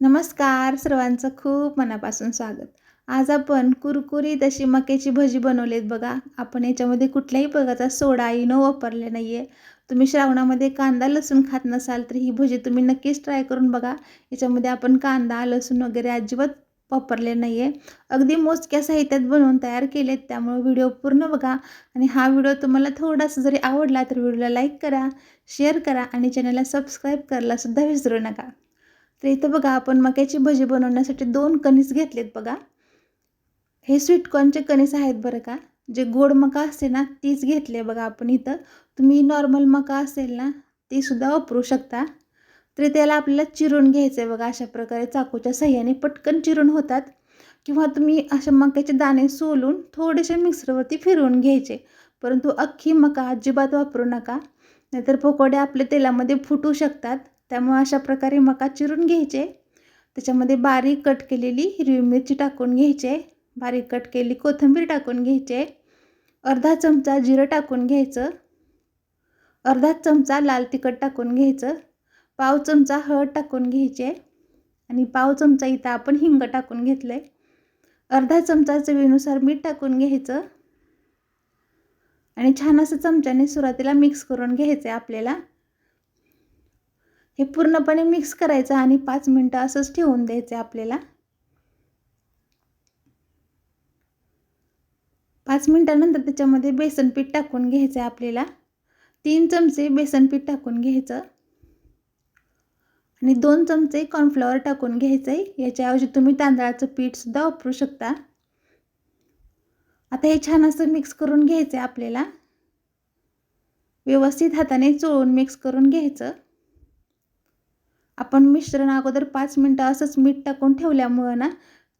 नमस्कार सर्वांचं खूप मनापासून स्वागत. आज आपण कुरकुरीत अशी मक्याची भजी बनवलीत बघा. आपण याच्यामध्ये कुठल्याही प्रकारचा सोडा इनो वापरले नाही आहे तुम्ही श्रावणामध्ये कांदा लसूण खात नसाल तर ही भजी तुम्ही नक्कीच ट्राय करून बघा. याच्यामध्ये आपण कांदा लसूण वगैरे अजिबात वापरले नाही आहे अगदी मोजक्या साहित्यात बनवून तयार केलेत त्यामुळे व्हिडिओ पूर्ण बघा. आणि हा व्हिडिओ तुम्हाला थोडासा जरी आवडला तर व्हिडिओला लाईक करा शेअर करा आणि चॅनलला सबस्क्राईब करायलासुद्धा विसरू नका. तर इथं बघा आपण मक्याची भजी बनवण्यासाठी दोन कणीस घेतलेत बघा. हे स्वीटकॉर्नचे कणीस आहेत बरं का. जे गोड मका असते ना तीच घेतली बघा आपण इथं. तुम्ही नॉर्मल मका असेल ना तीसुद्धा वापरू शकता. तरी त्याला आपल्याला चिरून घ्यायचं आहे बघा अशा प्रकारे. चाकूच्या सह्याने पटकन चिरून होतात. किंवा तुम्ही अशा मक्याचे दाणे सोलून थोडेसे मिक्सरवरती फिरवून घ्यायचे. परंतु अख्खी मका अजिबात वापरू नका. नाहीतर पकोडे आपले तेलामध्ये फुटू शकतात. त्यामुळे अशा प्रकारे मका चिरून घ्यायचे. त्याच्यामध्ये बारीक कट केलेली हिरवी मिरची टाकून घ्यायचे. बारीक कट केलेली कोथिंबीर टाकून घ्यायचे. अर्धा चमचा जिरं टाकून घ्यायचं. अर्धा चमचा लाल तिखट टाकून घ्यायचं. पाव चमचा हळद टाकून घ्यायचे. आणि पाव चमचा इथं आपण हिंग टाकून घेतलं आहे अर्धा चमचा चवीनुसार मीठ टाकून घ्यायचं. आणि छान असं चमच्याने सुरुवातीला मिक्स करून घ्यायचं आहे आपल्याला. हे पूर्णपणे मिक्स करायचं आणि पाच मिनटं असंच ठेवून द्यायचं आपल्याला. पाच मिनटानंतर त्याच्यामध्ये बेसन पीठ टाकून घ्यायचं आहे आपल्याला. तीन चमचे बेसन पीठ टाकून घ्यायचं. आणि दोन चमचे कॉर्नफ्लॉवर टाकून घ्यायचं आहे. याच्याऐवजी तुम्ही तांदळाचं पीठसुद्धा वापरू शकता. आता हे छान असं मिक्स करून घ्यायचं आहे आपल्याला. व्यवस्थित हाताने चोळून मिक्स करून घ्यायचं. आपण मिश्रण अगोदर पाच मिनटं असंच मीठ टाकून ठेवल्यामुळं ना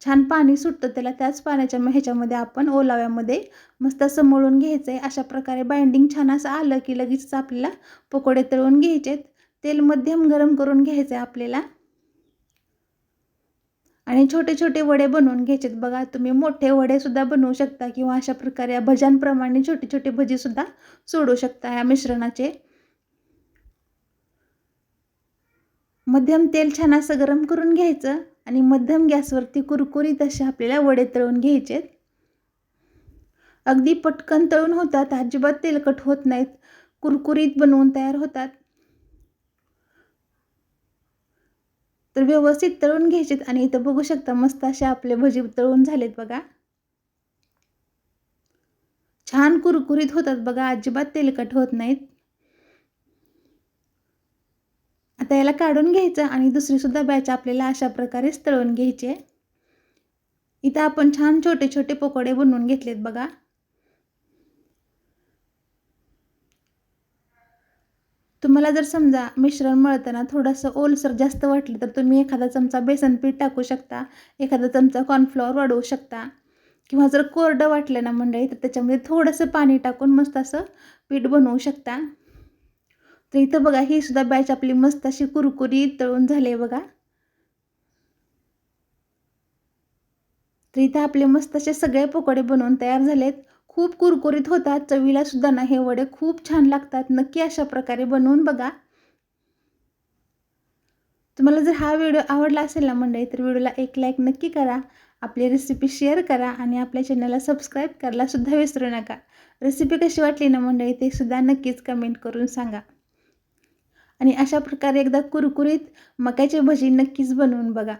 छान पाणी सुटतं. त्याला त्याच पाण्याच्या ह्याच्यामध्ये आपण ओलाव्यामध्ये मस्त असं मळून घ्यायचं आहे अशा प्रकारे बाइंडिंग छान असं आलं की लगेच आपल्याला पकोडे तळून घ्यायचेत. तेल मध्यम गरम करून घ्यायचं आहे आपल्याला. आणि छोटे छोटे वडे बनवून घ्यायचेत. बघा तुम्ही मोठे वडेसुद्धा बनवू शकता किंवा अशा प्रकारे या भज्यांप्रमाणे छोटे छोटे भजीसुद्धा सोडू शकता या मिश्रणाचे. मध्यम तेल छान असं गरम करून घ्यायचं आणि मध्यम गॅसवरती कुरकुरीत असे आपल्याला वडे तळून घ्यायचेत. अगदी पटकन तळून होतात अजिबात तेलकट होत नाहीत. कुरकुरीत बनवून तयार होतात. तर व्यवस्थित तळून घ्यायचेत आणि इथं बघू शकता मस्त असे आपले भजी तळून झालेत बघा. छान कुरकुरीत होतात बघा अजिबात तेलकट होत नाहीत. आता याला काढून घ्यायचं आणि दुसरीसुद्धा बॅच आपल्याला अशा प्रकारेच तळून घ्यायचे. इथं आपण छान छोटे छोटे पकोडे बनवून घेतलेत बघा. तुम्हाला जर समजा मिश्रण मळताना थोडंसं ओलसर जास्त वाटलं तर तुम्ही एखादा चमचा बेसन पीठ टाकू शकता एखादा चमचा कॉर्नफ्लॉवर वाढवू शकता. किंवा जर कोरडं वाटलं ना मंडळी तर त्याच्यामध्ये थोडंसं पाणी टाकून मस्त असं पीठ बनवू शकता. तर इथं बघा ही सुद्धा बॅच आपली मस्त अशी कुरकुरीत तळून झाली आहे बघा. तर इथं आपले मस्त असे सगळे पकोडे बनवून तयार झालेत. खूप कुरकुरीत होतात चवीला सुद्धा ना हे वडे खूप छान लागतात. नक्की अशा प्रकारे बनवून बघा. तुम्हाला जर हा व्हिडिओ आवडला असेल ना मंडळी तर व्हिडिओला एक लाईक नक्की करा. आपली रेसिपी शेअर करा आणि आपल्या चॅनलला सबस्क्राईब करायला सुद्धा विसरू नका. रेसिपी कशी वाटली ना मंडळी ते सुद्धा नक्कीच कमेंट करून सांगा. आणि अशा प्रकारे एकदा कुरकुरीत मक्याचे भजी नक्कीच बनवून बघा.